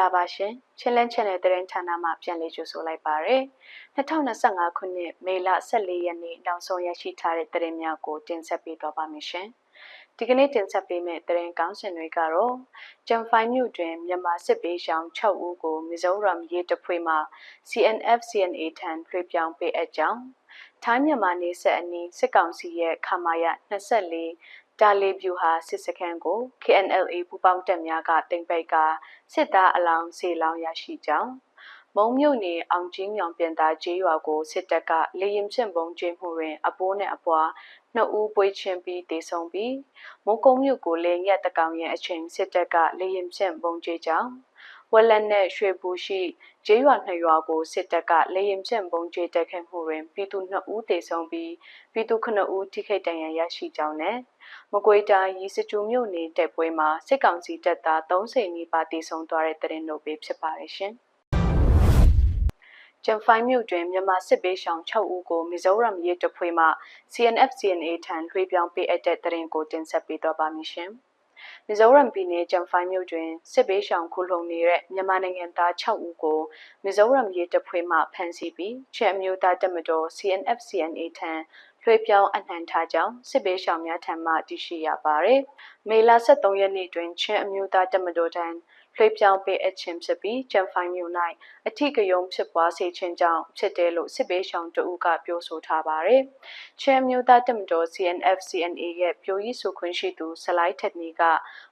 လာပါရှင်ချင်းလန်း channel သတင်းဌာနမှပြန်လည်ကြိုဆိုလိုက်ပါရယ်2025ခုနှစ်မေလ14ရက်နေ့နောက်ဆုံးရရှိထားတဲ့သတင်းများကိုတင်ဆက်ပေးသွားပါမယ်ရှင်ဒီကနေ့တင်ဆက်ပေးမယ့်သတင်းကောင်းစင်တွေကတော့ဂျမ်ဖိုင်မြို့တွင်မြန်မာစစ်ပေးရှောင်း6ဦးကိုမီဇိုရမ်ရေးတဖွေမှ CNF CNA ထံလွှဲပြောင်းပေးအပ်ကြောင်းထိုင်းမြန်မာနေဆက်အနီးစစ်ကောင်စီရဲ့ခမာယ24 တာလီဗျူဟာစစ်စခန်းကို KNLA ပူးပေါင်းတပ်များကတင်ပိတ်ကစစ်သားအလောင်းစေလောင်းရရှိကြောင်းမုံမြို့နယ်အောင်ကြီးမြောင်ပြန်သားကျေးရွာကိုစစ်တပ်ကလေရင်ဖြင့်ပုံကျင်းမှုတွင် အပိုးနဲ့အပွားနှစ်ဦးပွေးချင်းပြီးတေဆုံပြီးမိုးကုံမြို့ကိုလေရက်တကောင်ရဲ့အချိန်စစ်တပ်ကလေရင်ဖြင့်ပုံကျင်းကြောင်း ဝက်လက်နဲ့ရွှေဘူရှိကျေးရွာနှစ်ရွာကိုစစ်တပ်ကလေရင်ဖြင့်ပုံကျင်းတက်ခဲ့မှုတွင်ပြည်သူ2ဦးတေဆုံပြီးပြည်သူ9ဦးထိခိုက်ဒဏ်ရာရရှိကြောင်းနဲ့မကွေးတိုင်းရီစကျူမြို့နယ်တပ်ပွဲမှာစစ်ကောင်စီတပ်သား30နီးပါးတေဆုံသွားတဲ့တဲ့ရင်တို့ပဲဖြစ်ပါတယ်ရှင်။ကျန်ဖိုင်မြို့တွင်မြန်မာစစ်ပေးရှောင်6ဦးကိုမီဇိုရမ်ရဲတပ်ဖွဲ့မှ CNF CNA ထံလွှဲပြောင်းပေးအပ်တဲ့တဲ့ရင်ကိုတင်ဆက်ပေးတော့ပါမည်ရှင်။ မီဇိုရမ်ပြည်နယ်ဂျမ်ဖိုင်မြို့တွင်စစ်ဘေးရှောင်ခုလုံနေတဲ့မြန်မာနိုင်ငံသား6ဦးကိုမီဇိုရမ်ရဲတပ်ဖွဲ့မှဖမ်းဆီးပြီးချက်အမျိုးသားတပ်မတော် CNF CNA ထံလွှဲပြောင်းအနှံထားကြောင်းစစ်ဘေးရှောင်များထံမှသိရှိရပါသည်။မေလ23ရက်နေ့တွင်ချက်အမျိုးသားတပ်မတော်ထံ လွှဲပြောင်းပေးအပ်ခြင်းဖြစ်ပြီးဂျမ်ဖိုင်မြို့၌အထီးကယုံဖြစ်ပွားစေခြင်းကြောင့်ဖြစ်တယ်လို့စစ်ဘေးရှောင်တဦးကပြောဆိုထားပါတယ်။ချမ်မျိုးသားတမတော် CNF CNA ရဲ့ပြောရေးဆိုခွင့်ရှိသူဆလိုက်ထက်နီက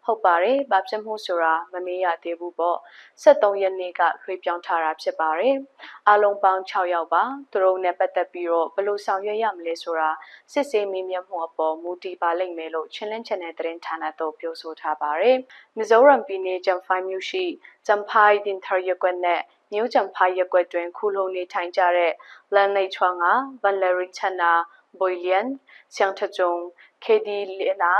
ဟုတ်ပါတယ်။ဗဖြစ်မှုဆိုတာမမေးရသေးဘူးပေါ့။73ရက်နေ့ကလွှဲပြောင်းထားတာဖြစ်ပါတယ်။အားလုံးပေါင်း6ယောက်ပါ။သူတို့နဲ့ပတ်သက်ပြီးတော့ဘယ်လိုဆောင်ရွက်ရမလဲဆိုတာစစ်ဆေးမေးမြန်းမှုအပေါ်မူတည်ပါလိမ့်မယ်လို့ချင်းလင်းချန်နယ်သတင်းဌာနတို့ပြောဆိုထားပါတယ်။မီဇိုရမ်ပြည်နယ်ဂျမ်ဖိုင်မြို့ရှိဂျမ်ဖိုင်ဒင်ထာရက်ကွက်နဲ့မြို့ဂျမ်ဖိုင်ရက်ကွက်တွင်ခုလုံနေထိုင်ကြတဲ့လန်နေချွမ်ငါဗန်လရီချနာဘွိလျန်ဆီယန်ထဂျုံခေဒီလီနာ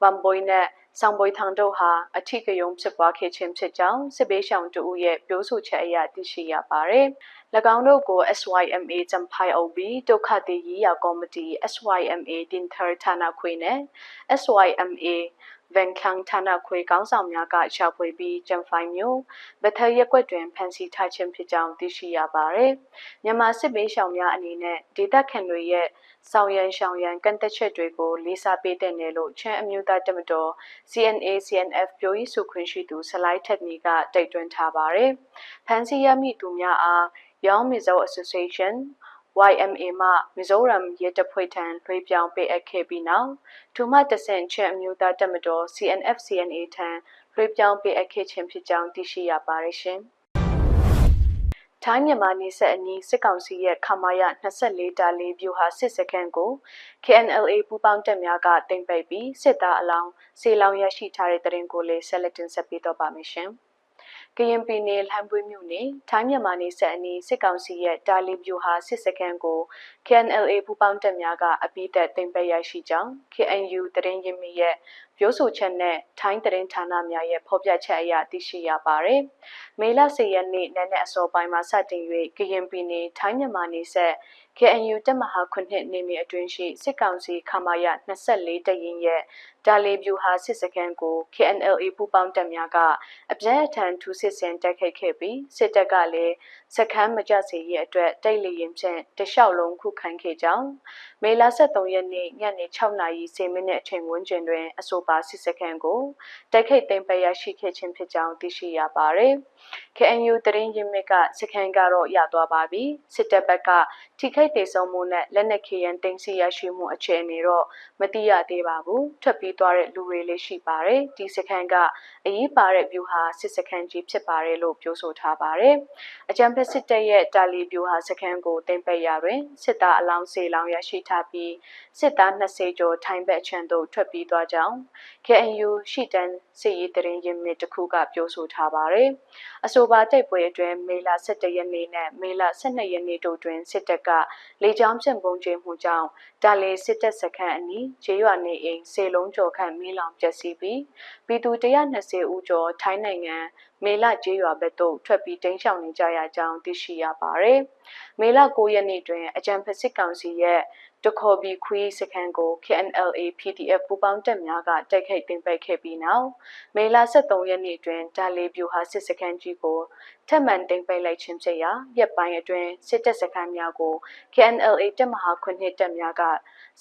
ဗမ်ဘွိနဲ့ဆောင်ဘွိထန်တို့ဟာအထီးကယုံဖြစ်ပွားခဲ့ခြင်းဖြစ်ကြောင်းစစ်ဘေးရှောင်တို့ရဲ့ပြောဆိုချက်အရသိရှိရပါတယ်။၎ င်းတို့ကို SYMA ဂျမ်ဖိုင် OB ဒုက္ခသည်ရေးရာကော်မတီ SYMA တင်ထာဌာနခွေနဲ့ SYMA ဗန်ခန်းဌာနခွေကောင်းဆောင်များကရှာဖွေပြီးဂျမ်ဖိုင်မျိုးဗထရက်ကွက်တွင်ဖမ်းဆီးထားခြင်းဖြစ်ကြောင်းသိရှိရပါတယ်။မြန်မာစစ်ဘေးရှောင်များအနေနဲ့ဒေသခံတွေရဲ့ဆောင်ရန်ရှောင်ရန်ကန့်သက်ချက်တွေကိုလေးစားပေးတဲ့နယ်လို့ချမ်းအမျိုးသားတမတော် CNA CNF ပြောရေးဆိုခွင့်ရှိသူဆလိုက်ထက်နီကတိုက်တွန်းထားပါတယ်။ဖမ်းဆီးရမိသူများအား Young Mizo Association YMA မှမီဇိုရမ်ရဲတပ်ဖွဲ့ထံလွှဲပြောင်းပေးအပ်ခဲ့ပြီးနောက်ဒူမတဆင့်ချက်အမျိုးသားတပ်မတော် CNF CNA ထံလွှဲပြောင်းပေးအပ်ခဲ့ခြင်းဖြစ်ကြောင်းသိရှိရပါတယ်ရှင်။ထိုင်းမြန်မာနေဆက်အနီးစစ်ကောင်စီရဲ့ခမာယ24တာလေးဗျူဟာစစ်စခန်းကို KNLA ပူးပေါင်းတပ်များကတင်ပိတ်ပြီးစစ်သားအလောင်းစေလောင်းရရှိထားတဲ့တရင်ကိုလေးဆက်လက်တင်ဆက်ပေးတော့ပါမယ်ရှင်။ ကရင်ပြည်နယ်လှမ်းပွေးမြို့နယ်ထိုင်းမြန်မာနယ်စပ်အနီးစစ်ကောင်စီရဲ့တာလီဗျူဟာစစ်စခန်းကို KNLA ပူးပေါင်းတပ်များကအပိသက်သိမ်းပိုက်ရရှိကြောင်း KNU တရင်ရင်းမီရဲ့ပြောဆိုချက်နဲ့ထိုင်းတရင်ဌာနများရဲ့ဖော်ပြချက်အရသိရှိရပါတယ်။မေလ10ရက်နေ့နက်နက်အစောပိုင်းမှာစတင်၍ကရင်ပြည်နယ်ထိုင်းမြန်မာနယ်စပ် KNU တပ်မဟာခုနှစ်နေမြေအတွင်းရှိစစ်ကောင်စီခမာယ24တရင်ရဲ့ဒါလီဗျူဟာစစ်စခန်းကို KNLA ပူးပေါင်းတပ်များကအပြည့်အထန်ထူးစစ်ဆင်တိုက်ခိုက်ခဲ့ပြီးစစ်တပ်ကလည်းစခန်းမကျစေရေးအတွက်တိုက်လေရင်ဖြင့်တလျှောက်လုံးခုခံခဲ့ကြောင်းမေလ23ရက်နေ့ညနေ6နာရီ10မိနစ်အချိန်ဝန်းကျင်တွင်အဆိုပါစစ်စခန်းကိုတိုက်ခိုက်သိမ်းပိုက်ရရှိခဲ့ခြင်းဖြစ်ကြောင်းသိရှိရပါတယ်။ KNU တရင်ရင်မြစ်ကစခန်းကတော့ရသွားပါပြီ။စစ်တပ်ဘက်ကထိခိုက်ဒေဆုံးမှုနဲ့လက်နက်ခဲယမ်းတင်စီရရှိမှုအခြေအနေတော့မသိရသေးပါဘူး။ထွက်ပြေးသွားတဲ့လူတွေလည်းရှိပါတယ်။ဒီစခန်းကအရေးပါတဲ့ဗျူဟာစစ်စခန်းကြီးဖြစ်ပါတယ်လို့ပြောဆိုထားပါတယ်။အကြံဖက်စစ်တပ်ရဲ့တာလီဗျူဟာစခန်းကိုတင်ပိတ်ရာတွင်စစ်သားအလောင်းစေလောင်းရရှိထားပြီးစစ်သား20ကျော်ထိုင်းဘက်အချမ်းသို့ထွက်ပြေးသွားကြောင်း KNU ရှိတန်းစစ်ရေးတရင်ရင်းမြစ်တစ်ခုကပြောဆိုထားပါတယ်။အဆိုပါတိုက်ပွဲအတွင်းမေလ17ရက်နေ့နဲ့မေလ12ရက်နေ့တို့တွင်စစ်တပ်ကလေကြောင်းဖြင့်ပုံကျင်းမှုကြောင့်တာလီစစ်တပ်စခန်းအနီးကျေးရွာနေအိမ်စေလုံးကျော်ခန့်မီးလောင်ပျက်စီးပြီးပြည်သူ120ဦးကျော်ထိုင်းနိုင်ငံ မေလကျေးရွာဘက်သို့ထွက်ပြီးတိမ်းရှောင်နေကြရကြောင်းသိရှိရပါတယ်။မေလ9ရက်နေ့တွင်အကြံဖစစ်ကောင်စီရဲ့တခေါ်ပြီးခွေးစခန်းကို KNLA PDF ပူးပေါင်းတပ်များကတိုက်ခိုက်သိမ်းပိုက်ခဲ့ပြီးနောက်မေလ23ရက်နေ့တွင်ဒါလီဗျူဟာစစ်စခန်းကြီးကိုထပ်မံသိမ်းပိုက်လိုက်ခြင်းဖြစ်ရာရက်ပိုင်းအတွင်းစစ်တပ်စခန်းများကို KNLA တပ်မဟာ9တပ်များက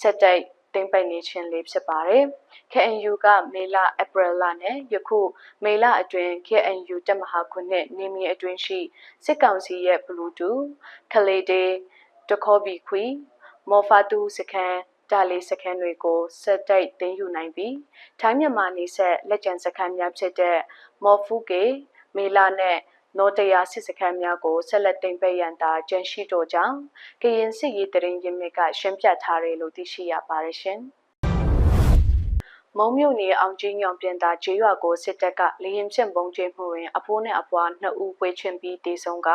ဆက်တိုက် တင်ပိုက်နေခြင်းလေးဖြစ်ပါတယ်။ KNU ကမေလဧပြီလနဲ့ယခုမေလအတွင်း KNU တပ်မဟာခုနှစ်နေမီအတွင်းရှိစစ်ကောင်စီရဲ့ဘလူးတူခလေဒေတခေါ်ဘီခွီမော်ဖာတူစခန်းဒါလီစခန်းတွေကိုစက်တိုက်သိမ်းယူနိုင်ပြီးထိုင်းမြန်မာနေဆက်လက်ကျန်စခန်းများဖြစ်တဲ့မော်ဖူကေမေလာနဲ့ နော်တရာစစ်စခန်းများကိုဆက်လက်တင်ပိတ်ရန်သာကြန့်ရှိတော့ကြောင်းကရင်စစ်ရေးတရင်ရင်းမြစ်ကရှင်းပြထားတယ်လို့သိရှိရပါတယ်ရှင်။မုံမြုပ်နေအောင်ကြီးညောင်ပြင်သာဂျေးရွာကိုစစ်တပ်ကလေရင်ချင်းပုံကျင်းမှုတွင်အဖိုးနဲ့အဖွားနှစ်ဦးပွဲချင်းပြီးတေဆုံးက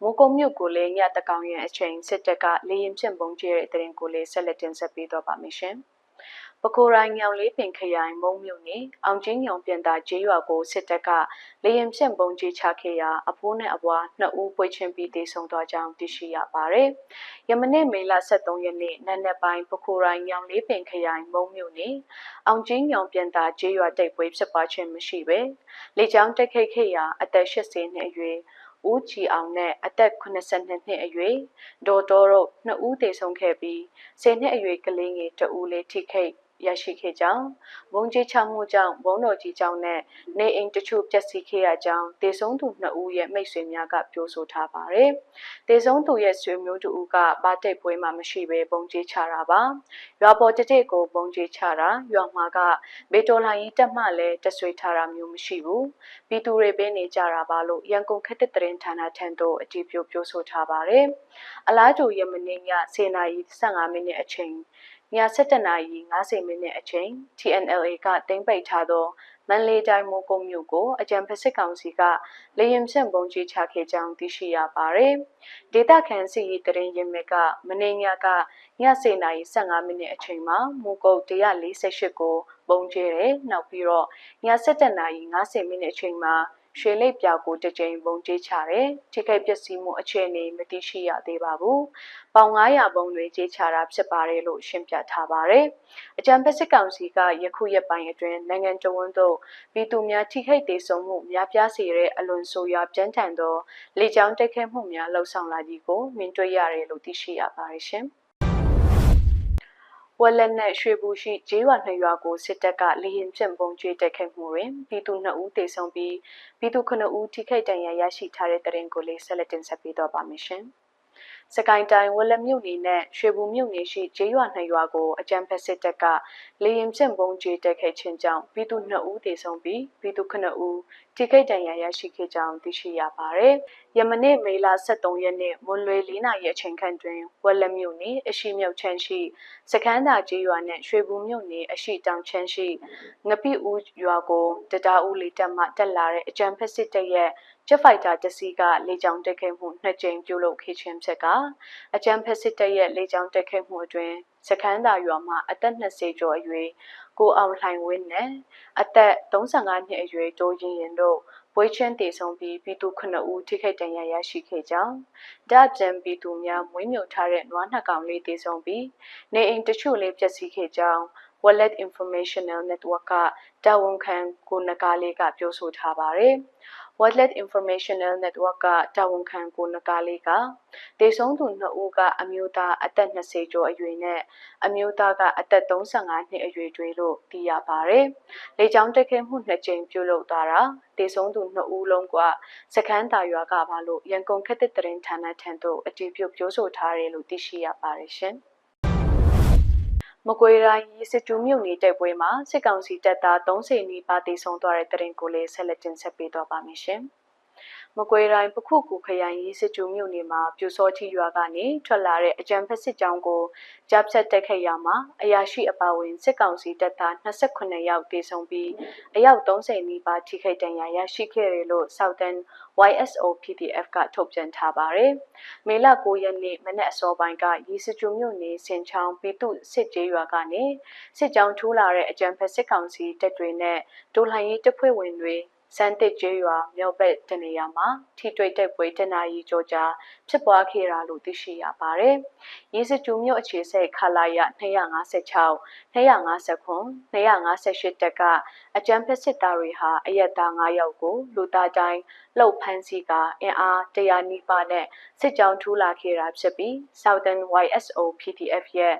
မိုးကုံမြို့ကိုလည်းညတကောင်ရဲ့အချိန်စစ်တပ်ကလေရင်ချင်းပုံကျဲတဲ့တရင်ကိုလည်းဆက်လက်တင်ဆက်ပေးတော့ပါမယ်ရှင်။ ပကိုရိုင်းညောင်လေးပင်ခရိုင်မုံမြို့နယ်အောင်ချင်းညောင်ပြန်တာဂျေးရွာကိုစစ်တပ်ကလေရင်ဖြန့်ပုံကြီးချခဲ့ရာအဖိုးနဲ့အပွားနှစ်ဦးပွဲချင်းပြီးတေဆုံသွားကြောင်းသိရှိရပါတယ်။ယမနေ့မေလ23ရက်နေ့နံနက်ပိုင်းပကိုရိုင်းညောင်လေးပင်ခရိုင်မုံမြို့နယ်အောင်ချင်းညောင်ပြန်တာဂျေးရွာတိုက်ပွဲဖြစ်ပွားခြင်းမရှိဘဲလေကြောင်းတိုက်ခိုက်ခဲ့ရာအသက်80နှစ်အရွယ် ဦးကြည်အောင်နဲ့အသက်82နှစ်အရွယ်ဒေါ်တော်တို့နှစ်ဦးတေဆုံးခဲ့ပြီး10နှစ်အရွယ်ကလေးငယ်တဦးလေးထိခိုက် ရရှိခဲ့ကြောင်းဘုံကြီးချမှုကြောင့်ဘုံတော်ကြီးကြောင့်နဲ့နေအိမ်တချို့ပျက်စီးခဲ့ရကြောင်းတေဆုံးသူနှစ်ဦးရဲ့မိတ်ဆွေများကပြောဆိုထားပါတယ်။တေဆုံးသူရဲ့ဆွေမျိုးတူကဘာတိတ်ပွဲမှာမရှိဘဲဘုံကြီးချတာပါ။ရွာပေါ်တတိတ်ကိုဘုံကြီးချတာရွာမှာကဘေတော်လိုင်းတက်မှလည်းတဆွေထားတာမျိုးမရှိဘူး။ပြည်သူတွေပဲနေကြတာပါလို့ရန်ကုန်ခက်တဲ့တရင်ဌာနထံသို့အတည်ပြုပြောဆိုထားပါတယ်။အလားတူရမနေ့ည10:15မိနစ်အချိန် ည7:50မိနစ်အချိန် TNLA ကတင်ပိတ်ထားသောမန်လေးတိုင်းမိုးကုတ်မြို့ကိုအကြံဖက်စစ်ကောင်စီကလေရင်ဖြန့်ပုံကြီးချခဲ့ကြောင်းသိရှိရပါတယ်။ဒေတာခန်စီရီတရင်ရင်မြကမနေ့ညကည7:15မိနစ်အချိန်မှာမိုးကုတ်148ကိုပုံကျဲတယ်။နောက်ပြီးတော့ည7:50မိနစ်အချိန်မှာ ရွှေလိပ်ပြောက်ကိုတစ်ကြိမ်ပုံကြေးချတယ်။ထိခိုက်ပျက်စီးမှုအခြေအနေမသိရှိရသေးပါဘူး။ပေါင်900ပုံတွေကြေးချတာဖြစ်ပါတယ်လို့ရှင်းပြထားပါတယ်။အကြံဖက်စစ်ကောင်စီကယခုရက်ပိုင်းအတွင်းနိုင်ငံတော်ဝန်သို့ပြည်သူများထိခိုက်ဒေဆုံးမှုများပြားစေတဲ့အလွန်ဆိုးရွားပြင်းထန်သောလေကြောင်းတိုက်ခိုက်မှုများလှုံ့ဆော်လာသည်ကိုမြင်တွေ့ရတယ်လို့သိရှိရပါတယ်ရှင်။ ဝက်လက်နဲ့ရွှေဘူရှိဂျေးရွာနှစ်ရွာကိုစစ်တပ်ကလေရင်ဖြင့်ပုံကျွေးတိုက်ခိုက်မှုတွင်ပြည်သူ2ဦးသေဆုံးပြီးပြည်သူ9ဦးထိခိုက်ဒဏ်ရာရရှိထားတဲ့တဲ့ရင်ကိုလည်းဆက်လက်တင်ဆက်ပေးတော့ပါမယ်ရှင်။ စကိုင်းတိုင်းဝက်လက်မြို့နယ်နဲ့ရွှေဘူမြို့နယ်ရှိဂျေးရွာနှစ်ရွာကိုအကြမ်းဖက်စစ်တပ်ကလေရင်ဖြင့်ပုံကျွေးတိုက်ခိုက်ခြင်းကြောင့်ပြည်သူ2ဦးသေဆုံးပြီးပြည်သူ9ဦးထိခိုက်ဒဏ်ရာရရှိခဲ့ကြောင်းသိရှိရပါတယ်။ယမနေ့မေလ23ရက်နေ့မွန်လွယ်၄နာရီအချိန်ခန့်တွင်ဝက်လက်မြို့နယ်အရှိမြုပ်ချမ်းရှိစခန်းသာကျေးရွာနှင့်ရွှေဘူမြို့နယ်အရှိတောင်ချမ်းရှိငပိဦးရွာကိုတတားဦးလေးတက်မှတက်လာတဲ့အကြံဖက်စစ်တပ်ရဲ့ ဂျက်ဖိုက်တာတစီကလေကြောင်းတက်ခဲ့မှုနှစ်ကြိမ်ပြုလုပ်ခဲ့ခြင်းဖြစ်ကအကြံဖက်စစ်တပ်ရဲ့လေကြောင်းတက်ခဲ့မှုအတွင်းစခန်းသာရွာမှာအသက်20ကျော်အရွယ်ကိုအောင်လှိုင်ဝင်းနဲ့အသက်35နှစ်အရွယ်တိုးရင်ရင်တို့ဝေးချင်းတည်ဆုံးပြီးပြည်သူ9ဦးထိခိုက်ဒဏ်ရာရရှိခဲ့ကြောင်းဒါ့ပြင်ပြည်သူများမွေးမြူထားတဲ့နွားနှစ်ကောင်လေးတည်ဆုံးပြီးနေအိမ်တချို့လေးပျက်စီးခဲ့ကြောင်း Wallet Informational Network ကတာဝန်ခံကိုနဂါလေးကပြောဆိုထားပါတယ်။ Wildlife Informational Network ကတာဝန်ခံကိုနကာလေးကဒေဆုံးသူနှစ်ဦးကအမျိုးသားအသက်20ကျော်အရွယ်နဲ့အမျိုးသားကအသက်35နှစ်အရွယ်တွေလို့သိရပါတယ်။လေကြောင်းတက်ခဲမှုနှစ်ကြိမ်ပြုလုပ်သွားတာဒေဆုံးသူနှစ်ဦးလုံးကစခန်းတာရွာကပါလို့ရန်ကုန်ခက်တဲ့တရင်ဌာနထံသို့အတည်ပြုပြောဆိုထားတယ်လို့သိရှိရပါတယ်ရှင်။ မကွေးတိုင်းရေစစ်တူးမြို့နယ်တိုက်ပွဲမှာစစ်ကောင်စီတပ်သား30နီးပါးတေဆုံးသွားတဲ့တရင်ကိုလည်းဆက်လက်တင်ဆက်ပေးတော့ပါမယ်ရှင်။ မကွေးတိုင်းပခုကူခရိုင်ရေးစစ်တူမြို့နယ်မှာပြူစောချီရွာကနေထွက်လာတဲ့အကြံဖက်စစ်ကြောင်းကိုကြားဖြတ်တက်ခဲ့ရမှာအရာရှိအပါအဝင်စစ်ကောင်စီတပ်သား28ယောက်တေဆုံးပြီးအယောက်30နီးပါးထိခိုက်ဒဏ်ရာရရှိခဲ့တယ်လို့ Southern YSO PDF ကထုတ်ပြန်ထားပါတယ်။မေလ9ရက်နေ့မနက်အစောပိုင်းကရေးစစ်တူမြို့နယ်စင်ချောင်းပြည်သူစစ်ကျေးရွာကနေစစ်ကြောင်းထိုးလာတဲ့အကြံဖက်စစ်ကောင်စီတပ်တွေနဲ့ဒိုလှန်ရေးတပ်ဖွဲ့ဝင်တွေ စန်းတစ်ကျေးရွာမြောက်ဘက်တနေရာမှာထိတွေ့တိုက်ပွဲတနာရီကျော်ကြာဖြစ်ပွားခဲ့တာလို့သိရှိရပါတယ်။ရေးစကျူမြို့အခြေစိတ်ခလာရ256 259 258တက်ကအကြမ်းဖက်စစ်သားတွေဟာအရက်သား9ယောက်ကိုလူသားတိုင်းလှုပ်ဖမ်းဆီးကအင်အား100နီးပါးနဲ့စစ်ကြောင်းထူလာခဲ့တာဖြစ်ပြီး Southern YSO PDF ရဲ့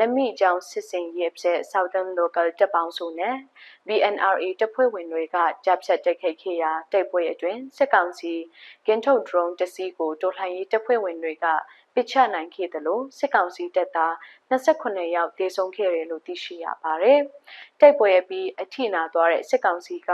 နမိကျောင်းစစ်စင်ရေးဖြစ် Southern Local တပ်ပေါင်းစုနဲ့ BNRA တပ်ဖွဲ့ဝင်တွေကတပ်ဖြတ်တိုက်ခိုက်ခဲ့ရာတိုက်ပွဲအတွင်းစစ်ကောင်စီကင်းထုတ် drone တစ်စီးကိုတော်လှန်ရေးတပ်ဖွဲ့ဝင်တွေကပစ်ချနိုင်ခဲ့တယ်လို့စစ်ကောင်စီတပ်သား28ယောက်တေဆုံးခဲ့တယ်လို့သိရှိရပါတယ်။တိုက်ပွဲပြီးအထိနာသွားတဲ့စစ်ကောင်စီက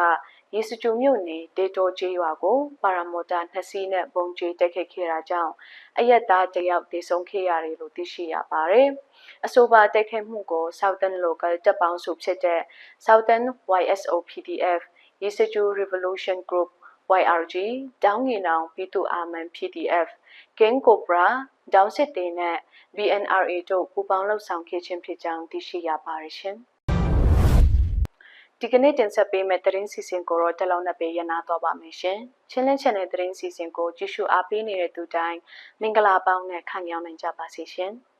ရေစကြူမြို့နယ်ဒေတိုကျေးရွာကိုပါရာမော်တာနှစ်စီးနဲ့ပုံကျဲတက်ခဲ့ခဲ့တာကြောင့်အရက်သားတယောက်တေဆုံးခဲ့ရတယ်လို့သိရှိရပါတယ်။အဆိုပါတိုက်ခိုက်မှုကို Southern Local တပ်ပေါင်းစုဖြစ်တဲ့ Southern YSO PDF ရေစကြူ Revolution Group YRG တောင်းငင်အောင်ပြည်သူအာမန် PDF King Cobra ဒေါင်းစစ်တေနဲ့ BNRA တို့ပူးပေါင်းလှုပ်ဆောင်ခဲ့ခြင်းဖြစ်ကြောင်းသိရှိရပါတယ်ရှင်။ ဒီကနေ့တင်ဆက်ပေးမယ့်သတင်းစီစဉ်ကိုတော့တလုံးနဲ့ပေးရနာတော့ပါမယ်ရှင်။ချင်းလင်းချန်တဲ့သတင်းစီစဉ်ကိုကြည့်ရှုအားပေးနေတဲ့သူတိုင်းမင်္ဂလာပေါင်းနဲ့ခံရောက်နိုင်ကြပါစေရှင်။